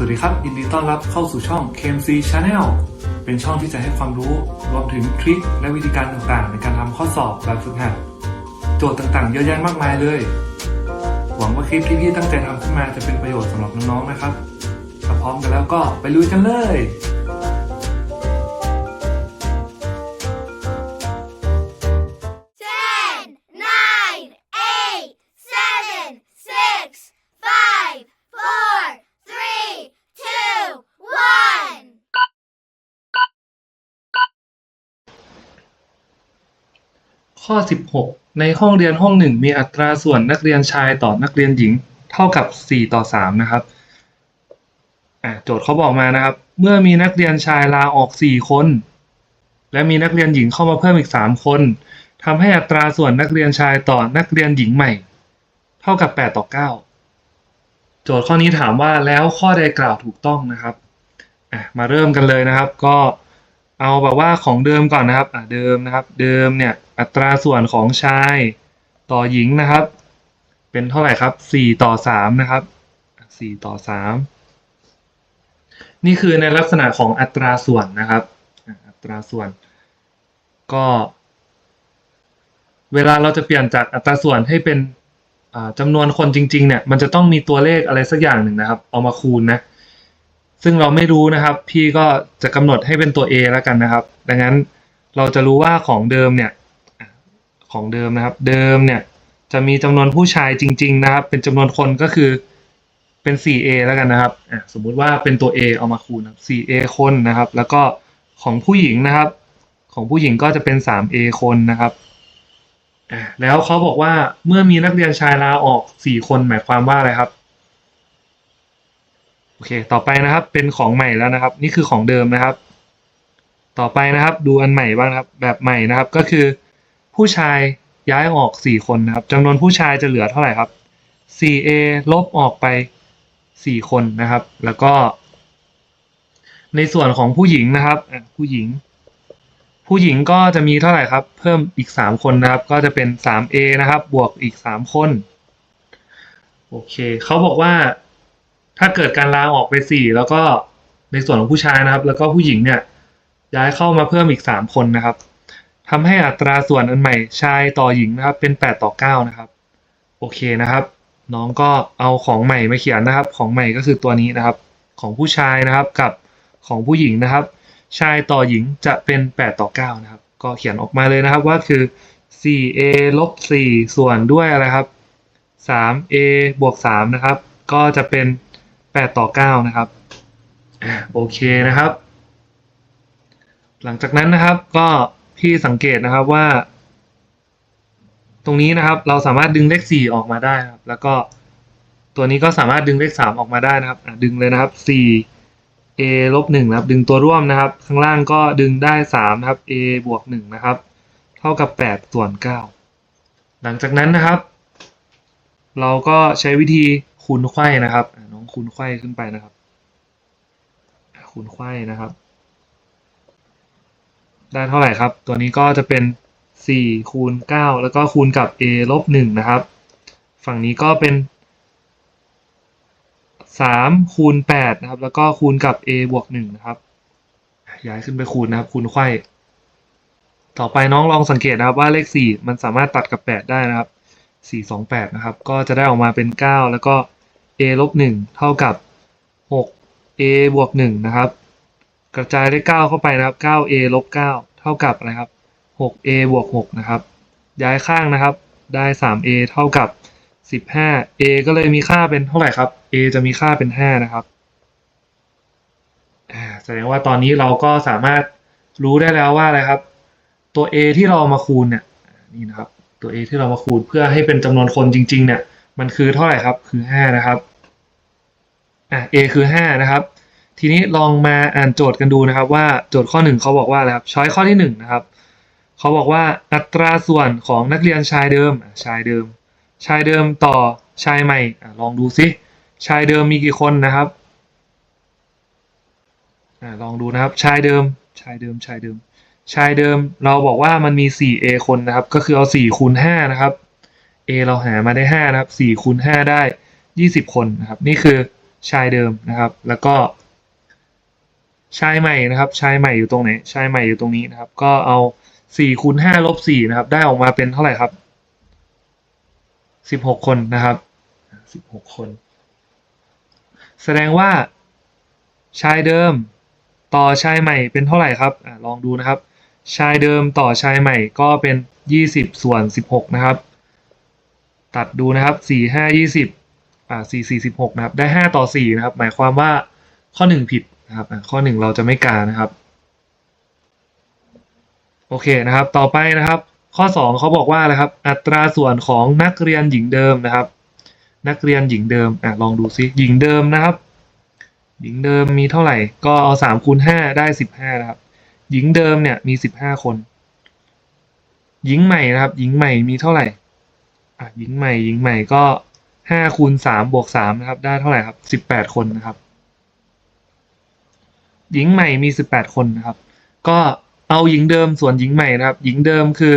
สวัสดีครับยินดีต้อนรับเข้าสู่ช่อง KMC Channel เป็นช่องที่จะให้ความรู้รวมถึงทริคและวิธีการต่างๆ ในการทำข้อสอบแบบฝึกหัด โจทย์ต่างๆ เยอะแยะมากมายเลย หวังว่าคลิปที่พี่ตั้งใจทำขึ้นมาจะเป็นประโยชน์สำหรับน้องๆนะครับถ้าพร้อมกันแล้วก็ไปลุยกันเลย ข้อ 16 ในห้องเรียนห้องหนึ่งมีอัตราส่วนนักเรียนชายต่อนักเรียนหญิง เท่ากับ 4 ต่อ 3 นะครับโจทย์เขาบอกมานะครับ เมื่อมีนักเรียนชายลาออก 4 คน และมีนักเรียนหญิงเข้ามาเพิ่มอีก 3 คนทำให้อัตราส่วนนักเรียนชายต่อนักเรียนหญิงใหม่ เท่ากับ 8 ต่อ 9 โจทย์ข้อนี้ถามว่าแล้วข้อใดกล่าวถูกต้องนะครับมาเริ่มกันเลยนะครับ ก็ เอาแบบว่าของเดิมก่อนนะครับอะเดิมนะครับ เดิมเนี่ยอัตราส่วนของชายต่อหญิงนะครับ เป็นเท่าไหร่ครับ4ต่อ3นะครับอะ4ต่อ3นี่คือในลักษณะของอัตราส่วนนะครับ อัตราส่วนก็ เวลาเราจะเปลี่ยนจากอัตราส่วนให้เป็นจำนวนคนจริง ๆ เนี่ย มันจะต้องมีตัวเลขอะไรสักอย่างหนึ่งนะครับ เอามาคูณนะ ซึ่งเราไม่รู้นะครับ พี่ก็จะกำหนดให้เป็นตัว A แล้วกันนะครับ ดังนั้นเราจะรู้ว่าของเดิมเนี่ยของเดิมนะครับ เดิมเนี่ยจะมีจำนวนผู้ชายจริง ๆ นะครับ เป็นจำนวนคนก็คือเป็น 4A แล้วกันนะครับสมมุติว่าเป็นตัว A เอามาคูณ 4A คนนะครับ แล้วก็ของผู้หญิงนะครับ ของผู้หญิงก็จะเป็น 3A คนนะครับแล้วเขาบอกว่าเมื่อมีนักเรียนชายลาออก 4 คนหมายความว่าอะไรครับ โอเค ต่อไปนะครับ เป็นของใหม่แล้วนะครับ นี่คือของเดิมนะครับ ต่อไปนะครับ ดูอันใหม่บ้างครับ แบบใหม่นะครับ ก็คือ ผู้ชายย้ายออก 4 คนนะครับจำนวนผู้ชายจะเหลือเท่าไหร่ครับ 4a ลบออกไป 4 คนนะครับ แล้วก็ ในส่วนของผู้หญิงนะครับผู้หญิง ผู้หญิงก็จะมีเท่าไหร่ครับ เพิ่มอีก 3 คนนะครับ ก็จะเป็น 3a นะครับ บวกอีก 3 คน โอเค เขาบอกว่า ถ้าเกิดการลาออกไปสี่แล้วก็ในส่วนของผู้ชายนะครับ แล้วก็ผู้หญิงเนี่ยย้ายเข้ามาเพิ่มอีกสามคนนะครับทำให้อัตราส่วนอันใหม่ชายต่อหญิงนะครับ เป็นแปดต่อเก้านะครับ โอเคนะครับ น้องก็เอาของใหม่มาเขียนนะครับ ของใหม่ก็คือตัวนี้นะครับ ของผู้ชายนะครับกับของผู้หญิงนะครับ ชายต่อหญิงจะเป็นแปดต่อเก้านะครับ ก็เขียนออกมาเลยนะครับว่าคือ 4a ลบ4ส่วนด้วยอะไรครับ 3a บวก3นะครับ ก็จะเป็น 8 ต่อ 9 นะครับโอเคนะครับ หลังจากนั้นนะครับก็พี่สังเกตนะครับว่า ตรงนี้นะครับเราสามารถดึงเลข 4 ออกมาได้ครับ แล้วก็ตัวนี้ก็สามารถดึงเลข 3 ออกมาได้นะครับดึงเลยนะครับ 4 a ลบ1นะครับ ดึงตัวร่วมนะครับ ข้างล่างก็ดึงได้ 3 นะครับ a บวก1นะครับ เท่ากับ 8 ส่วน 9 หลังจากนั้นนะครับ เราก็ใช้วิธีคูณไขว้นะครับน้องคูณไขว้ขึ้นไปนะครับ คูณไขว้นะครับ ได้เท่าไหร่ครับ ตัวนี้ก็จะเป็น 4 คูณ 9 แล้วก็คูณกับ a ลบ1นะครับ ฝั่งนี้ก็เป็น 3 คูณ8นะครับ แล้วก็คูณกับ a บวก1นะครับ ย้ายขึ้นไปคูณนะครับ คูณไขว้ต่อไปน้องลองสังเกตนะครับว่าเลข 4 มันสามารถตัดกับ 8 ได้นะครับ 4 2 8 นะครับ ก็จะได้ออกมาเป็น 9 แล้วก็ a ลบ1เท่ากับ 6 a บวก1นะครับ กระจายเลข9เข้าไปนะครับ 9a ลบ9เท่ากับอะไรครับ 6a บวก6นะครับ ย้ายข้างนะครับ ได้ 3a เท่ากับ 15 a ก็เลยมีค่าเป็นเท่าไหร่ครับ a จะมีค่าเป็น 5 นะครับแสดงว่าตอนนี้เราก็สามารถรู้ได้แล้วว่าอะไรครับ ตัว a ที่เรามาคูณเนี่ยนี่นะครับ ตัว a ที่เรามาคูณเพื่อให้เป็นจำนวนคนจริง ๆ เนี่ย มันคือเท่าไหร่ครับ คือ 5 นะครับอะ a คือ 5 นะครับ ทีนี้ลองมาอ่านโจทย์กันดูนะครับ ว่าโจทย์ข้อ 1เขาบอกว่าอะไรครับ ช้อยข้อที่ 1 นะครับเขาบอกว่าอัตราส่วนของนักเรียนชายเดิม ชายเดิม ชายเดิมต่อชายใหม่อะลองดูซิ ชายเดิมมีกี่คนนะครับอะลองดูนะครับ ชายเดิม ชายเดิม ชายเดิม ชายเดิมเราบอกว่ามันมี 4a คนนะครับ ก็คือเอา4คูณ5นะครับ a เราหามาได้5นะครับ4คูณ5ได้ 20 คนนะครับ นี่คือชายเดิมนะครับ แล้วก็ ชายใหม่นะครับชายใหม่อยู่ตรงไหนชายใหม่อยู่ตรงนี้นะครับ ก็เอาสี่คูณห้าลบสี่นะครับ ได้ออกมาเป็นเท่าไหร่ครับสิบหกคนนะครับสิบหกคน แสดงว่าชายเดิมต่อชายใหม่เป็นเท่าไหร่ครับอะลองดูนะครับ ชายเดิมต่อชายใหม่ก็เป็นยี่สิบส่วนสิบหกนะครับ ตัดดูนะครับสี่ห้ายี่สิบอ่าสี่สี่สิบหกนะครับ ได้ห้าต่อสี่นะครับ หมายความว่าข้อหนึ่งผิดนะครับข้อหนึ่งเราจะไม่กานะครับ โอเคนะครับ ต่อไปนะครับ ข้อสองเขาบอกว่าอะไรครับ อัตราส่วนของนักเรียนหญิงเดิมนะครับ นักเรียนหญิงเดิมอะลองดูซิหญิงเดิมนะครับ หญิงเดิมมีเท่าไหร่ ก็เอาสามคูณห้าได้สิบห้านะครับ หญิงเดิมเนี่ยมีสิบห้าคน หญิงใหม่นะครับ หญิงใหม่มีเท่าไหร่อะหญิงใหม่หญิงใหม่ก็ห้าคูณสามบวกสามนะครับ ได้เท่าไหร่ครับสิบแปดคนนะครับ หญิงใหม่มีสิบแปดคนนะครับ ก็เอาหญิงเดิมส่วนหญิงใหม่นะครับ หญิงเดิมคือ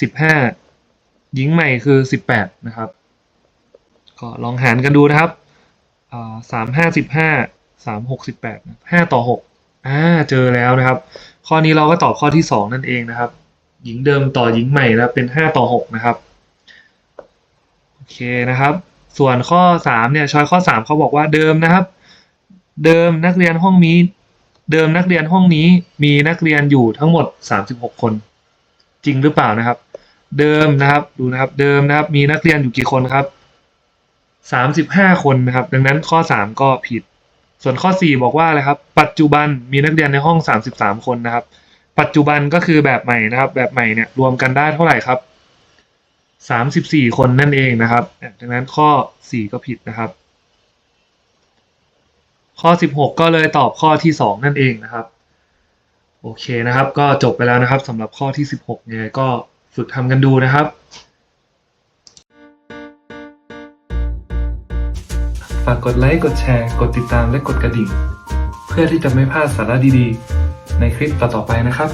สิบห้าหญิงใหม่คือสิบแปดนะครับ ก็ลองหารกันดูนะครับสามห้าสิบห้าสามหกสิบแปดห้าต่อหก อ่าเจอแล้วนะครับ ข้อนี้เราก็ตอบข้อที่สองนั่นเองนะครับ หญิงเดิมต่อหญิงใหม่แล้วเป็นห้าต่อหกนะครับโอเคนะครับ ส่วนข้อสามเนี่ยช้อยข้อสามเขาบอกว่าเดิมนะครับ เดิมนักเรียนห้องนี้ เดิมนักเรียนห้องนี้มีนักเรียนอยู่ทั้งหมดสามสิบหกคน จริงหรือเปล่านะครับ เดิมนะครับดูนะครับเดิมนะครับมีนักเรียนอยู่กี่คนครับสามสิบห้าคนนะครับ ดังนั้นข้อสามก็ผิด ส่วนข้อสี่บอกว่าอะไรครับ ปัจจุบันมีนักเรียนในห้องสามสิบสามคนนะครับ ปัจจุบันก็คือแบบใหม่นะครับ แบบใหม่เนี่ยรวมกันได้เท่าไหร่ครับสามสิบสี่คนนั่นเองนะครับ ดังนั้นข้อสี่ก็ผิดนะครับ ข้อ 16 ก็เลยตอบข้อที่ 2 นั่นเองนะครับ โอเคนะครับ ก็จบไปแล้วนะครับสำหรับข้อที่ 16เนี่ยก็ฝึกทำกันดูนะครับ ฝากกดไลค์ กดแชร์ กดติดตามและกดกระดิ่ง เพื่อที่จะไม่พลาดสาระดีๆ ในคลิปต่อๆไปนะครับ